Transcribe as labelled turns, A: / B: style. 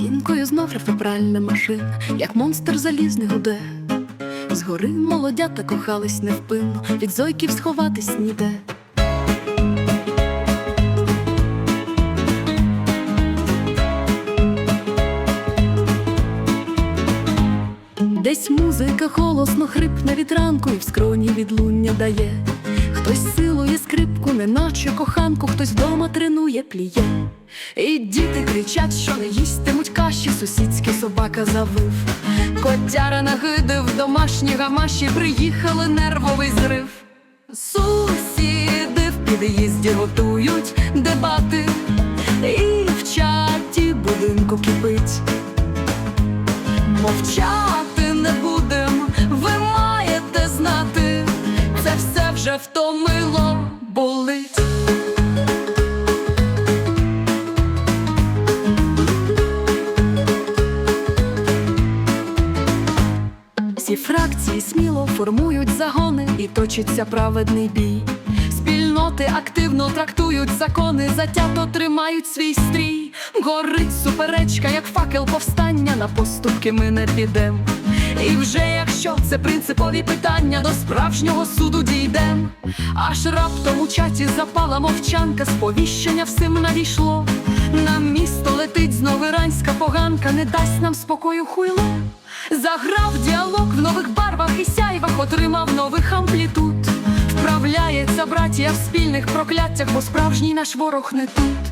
A: Кабінкою знов рефебральна машина, як монстр залізний гуде. Згори молодята кохались невпинно, від зойків сховатись ніде. Десь музика голосно хрипне від ранку і в скроні відлуння дає. Силує скрипку, неначе коханку, хтось вдома тренує пліє. І діти кричать, що не їстимуть каші, сусідський собака завив. Котяра нагидив домашні гамаші, приїхали нервовий зрив. Сусіди в під'їзді готують дебати, і в чаті будинку кипить. Мовчати вже втомило болить. Всі фракції сміло формують загони і точиться праведний бій. Спільноти активно трактують закони, затято тримають свій стрій. Горить суперечка, як факел повстання, на поступки ми не підем. І вже якщо це принципові питання, до справжнього суду дійдем. Аж раптом у чаті запала мовчанка, сповіщення всім надійшло. На місто летить знов іранська поганка, не дасть нам спокою хуйло. Заграв діалог в нових барвах і сяйвах, отримав нових амплітуд. Вправляється братія в спільних прокляттях, бо справжній наш ворог не тут.